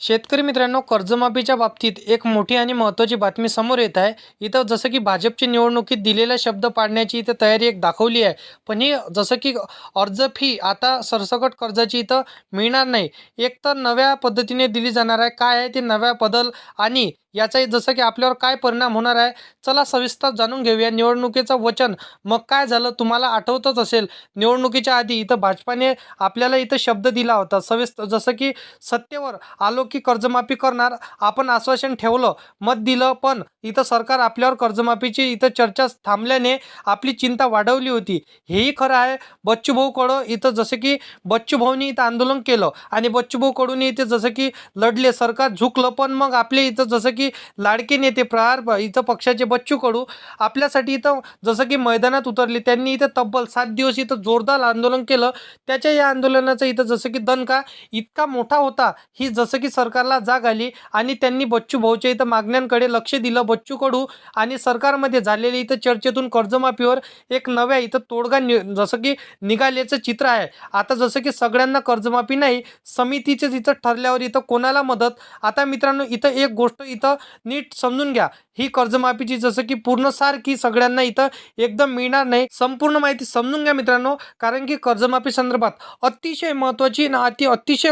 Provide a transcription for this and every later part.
शेतकरी मित्रांनो कर्जमाफीच्या बाबतीत एक मोठी आणि महत्त्वाची बातमी समोर येत आहे. इथं जसं की भाजपची निवडणुकीत दिलेला शब्द पाडण्याची इथं तयारी एक दाखवली आहे. पण ही जसं की अर्ज फी आता सरसकट कर्जाची इथं मिळणार नाही. एक तर नव्या पद्धतीने दिली जाणार आहे. काय आहे ते नव्या बदल आणि याचाही जसं की आपल्यावर काय परिणाम होणार आहे चला सविस्तर जाणून घेऊया. निवडणुकीचं वचन मग काय झालं तुम्हाला आठवतच असेल. निवडणुकीच्या आधी इथं भाजपाने आपल्याला इथं शब्द दिला होता. सविस्तर जसं की सत्तेवर आलो की कर्जमाफी करणार? आपण आश्वासन ठेवलं मत दिलं पण इथं सरकार आपल्यावर कर्जमाफीची इथं चर्चा थांबल्याने आपली चिंता वाढवली होती. हेही खरं आहे. बच्चूभाऊकडं इथं जसं की बच्चूभाऊनी इथं आंदोलन केलं आणि बच्चूभाऊकडून इथे जसं की लढले सरकार झुकलं पण मग आपले इथं जसं की लाडके नेते प्रहार इथं पक्षाचे बच्चू कडू आपल्यासाठी इथं जसं की मैदानात उतरले त्यांनी इथं तब्बल सात दिवस इथं जोरदार आंदोलन केलं. त्याच्या या आंदोलनाचं इथं जसं की दणका इतका मोठा होता. ही जसं की सरकारला जाग आली आणि त्यांनी बच्चू भाऊच्या इथं मागण्यांकडे लक्ष दिलं. बच्चू कडू आणि सरकारमध्ये झालेल्या इथं चर्चेतून कर्जमाफीवर एक नव्या इथं तोडगा नि जसं की निघाल्याचं चित्र आहे. आता जसं की सगळ्यांना कर्जमाफी नाही समितीचेच इथं ठरल्यावर इथं कोणाला मदत? आता मित्रांनो इथं एक गोष्ट इथं नीट समजून घ्या. ही कर्जमाफीची जसं की पूर्ण सारखी सगळ्यांना इथं एकदम मिळणार नाही संपूर्ण माहिती समजून घ्या मित्रांनो. कारण की कर्जमाफी संदर्भात अतिशय महत्त्वाची आणि अति अतिशय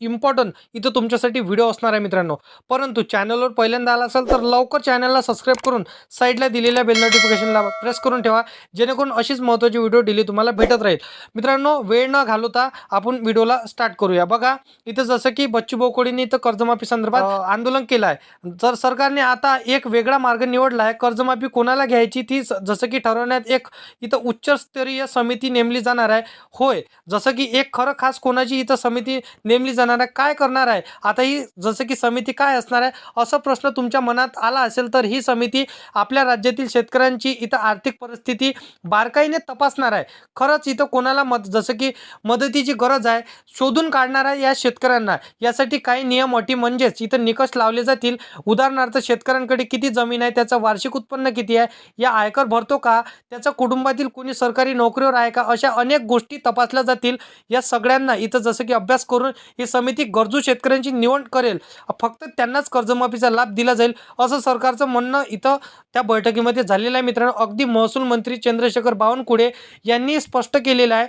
इम्पॉर्टंट इथं तुमच्यासाठी व्हिडिओ असणार आहे मित्रांनो. परंतु चॅनलवर पहिल्यांदा आला असेल तर लवकर चॅनलला सबस्क्राईब करून साईडला दिलेल्या बेल नोटिफिकेशनला प्रेस करून ठेवा. जेणेकरून अशीच महत्त्वाची व्हिडिओ डेली तुम्हाला भेटत राहील. मित्रांनो वेळ न घालवता आपण व्हिडिओला स्टार्ट करूया. बघा इथं जसं की बच्चू बोकोडींनी इथं कर्जमाफी संदर्भात आंदोलन केलं आहे जर सरकारने आता एक वेगळा मार्ग निवडला आहे कर्जमाफी कोणाला घ्यायची? ती स- जसं की ठरवण्यात एक इथं उच्चस्तरीय समिती नेमली जाणार आहे. होय जसं की एक खरं खास कोणाची इथं समिती नेमली जाणार आहे काय करणार आहे? आता ही जसं की समिती काय असणार आहे? असा प्रश्न तुमच्या मनात आला असेल तर ही समिती आपल्या राज्यातील शेतकऱ्यांची इथं आर्थिक परिस्थिती बारकाईने तपासणार आहे. खरंच इथं कोणाला मद जसं की मदतीची गरज आहे शोधून काढणार आहे या शेतकऱ्यांना. यासाठी काही नियम अटी म्हणजेच इथं निकष लावले जातील. उदाहरणार्थ शेतकऱ्यांकडे किती किती जमीन आहे त्याचं वार्षिक उत्पन्न किती आहे या आयकर भरतो का त्याच्या कुटुंबातील कोणी सरकारी नोकरीवर आहे का अशा अनेक गोष्टी तपासल्या जातील. या सगळ्यांना इथं जसं की अभ्यास करून ही समिती गरजू शेतकऱ्यांची निवड करेल. फक्त त्यांनाच कर्जमाफीचा लाभ दिला जाईल असं सरकारचं म्हणणं इथं त्या बैठकीमध्ये झालेलं आहे मित्रांनो. अगदी महसूल मंत्री चंद्रशेखर बावनकुळे यांनी स्पष्ट केलेलं आहे.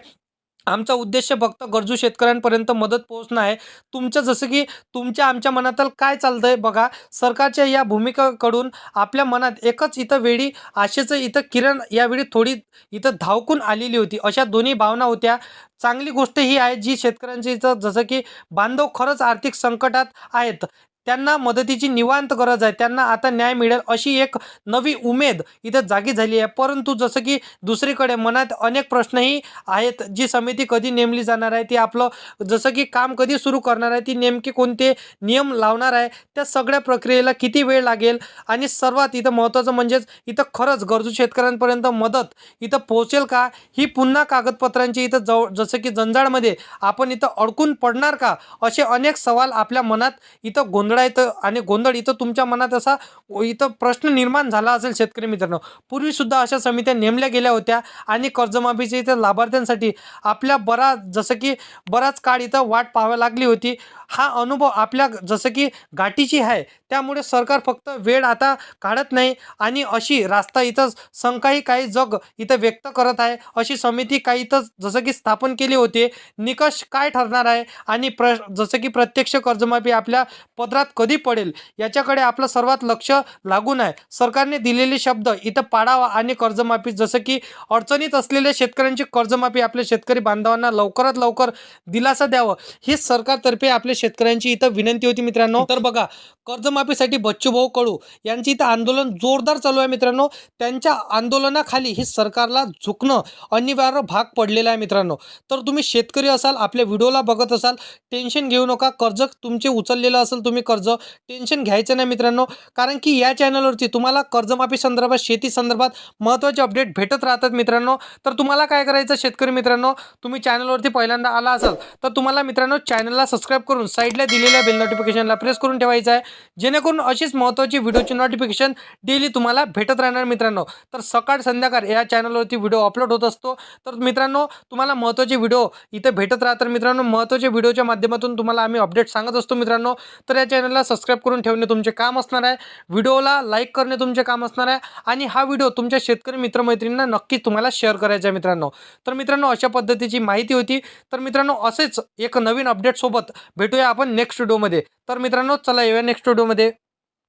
आमचा उद्देश फक्त गरजू शेतकऱ्यांपर्यंत मदत पोहोचणं आहे. तुमचं जसं की तुमच्या आमच्या मनातलं काय चालतंय बघा सरकारच्या या भूमिकेकडून आपल्या मनात एकच इथं वेळी आशेचं इथं किरण यावेळी थोडी इथं धावकून आलेली होती. अशा दोन्ही भावना होत्या. चांगली गोष्ट ही आहे जी शेतकऱ्यांची इथं जसं की बांधव खरंच आर्थिक संकटात आहेत. त्यांना मदतीची निवांत गरज आहे. त्यांना आता न्याय मिळेल अशी एक नवी उमेद इथं जागी झाली आहे. परंतु जसं की दुसरीकडे मनात अनेक प्रश्नही आहेत. जी समिती कधी नेमली जाणार आहे ती आपलं जसं की काम कधी सुरू करणार आहे ती नेमके कोणते नियम लावणार आहे त्या सगळ्या प्रक्रियेला किती वेळ लागेल? आणि सर्वात इथं महत्त्वाचं म्हणजेच इथं खरंच गरजू शेतकऱ्यांपर्यंत मदत इथं पोहोचेल का? ही पुन्हा कागदपत्रांची इथं जवळ जसं की जंजाळमध्ये आपण इथं अडकून पडणार का? असे अनेक सवाल आपल्या मनात इथं गोंधळ इथं आणि गोंधळ इथं तुमच्या मनात असा इथं प्रश्न निर्माण झाला असेल शेतकरी मित्रांनो. पूर्वीसुद्धा अशा समित्या नेमल्या गेल्या होत्या आणि कर्जमाफीच्या इथं लाभार्थ्यांसाठी आपल्या बराच जसं की बराच काळ इथं वाट पाहावी लागली होती. हा अनुभव आपल्या जसं की गाठीची आहे त्यामुळे सरकार फक्त वेळ आता काढत नाही आणि अशी रास्ता इथं संकाही काही जग इथं व्यक्त करत आहे. अशी समिती काही इथं जसं की स्थापन केली होती निकष काय ठरणार आहे आणि प्र जसं की प्रत्यक्ष कर्जमाफी आपल्या पदरात कधी पडेल याच्याकडे आपलं सर्वात लक्ष लागून आहे. सरकारने दिलेले शब्द इथं पाडावा आणि कर्जमाफी जसं की अडचणीत असलेल्या शेतकऱ्यांची कर्जमाफी आपल्या शेतकरी बांधवांना लवकरात लवकर दिलासा द्यावं हे सरकारतर्फे आपले शेतकऱ्यांची इथं विनंती होती मित्रांनो. तर बघा कर्जमाफीसाठी बच्चूभाऊ कडू यांची इथं आंदोलन जोरदार चालू आहे मित्रांनो. त्यांच्या आंदोलनाखाली ही सरकारला झुकणं अनिवार्य भाग पडलेला आहे मित्रांनो. तर तुम्ही शेतकरी असाल आपल्या व्हिडिओला बघत असाल टेन्शन घेऊ नका. कर्ज तुमचे उचललेलं असेल तुम्ही कर्ज टेन्शन घ्यायचं नाही मित्रांनो. कारण की या चॅनलवरती तुम्हाला कर्जमाफी संदर्भात शेती संदर्भात महत्त्वाचे अपडेट भेटत राहतात मित्रांनो. तर तुम्हाला काय करायचं शेतकरी मित्रांनो? तुम्ही चॅनलवरती पहिल्यांदा आला असाल तर तुम्हाला मित्रांनो चॅनलला सबस्क्राईब करून साईडला दिलेल्या बेल नोटिफिकेशनला प्रेस करून ठेवायचं आहे. जेणेकरून अशीच महत्त्वाची व्हिडिओची नोटिफिकेशन डेली तुम्हाला भेटत राहणार मित्रांनो. तर सकाळ संध्याकाळ या चॅनलवरती व्हिडिओ अपलोड होत असतो. तर मित्रांनो तुम्हाला महत्त्वाचे व्हिडिओ इथे भेटत राहतात. मित्रांनो महत्त्वाचे व्हिडिओच्या माध्यमातून तुम्हाला आम्ही अपडेट सांगत असतो मित्रांनो. तर या चॅनलला सबस्क्राईब करून ठेवणे तुमचे काम असणार आहे. व्हिडिओला लाईक करणे तुमचे काम असणार आहे. आणि हा व्हिडिओ तुमच्या शेतकरी मित्रमैत्रिणींना नक्कीच तुम्हाला शेअर करायचा आहे मित्रांनो. तर मित्रांनो अशा पद्धतीची माहिती होती. तर मित्रांनो असेच एक नवीन अपडेटसोबत भेटू भेटूया आपण नेक्स्ट व्हिडिओमध्ये तर मित्रांनो चला येऊया नेक्स्ट व्हिडिओमध्ये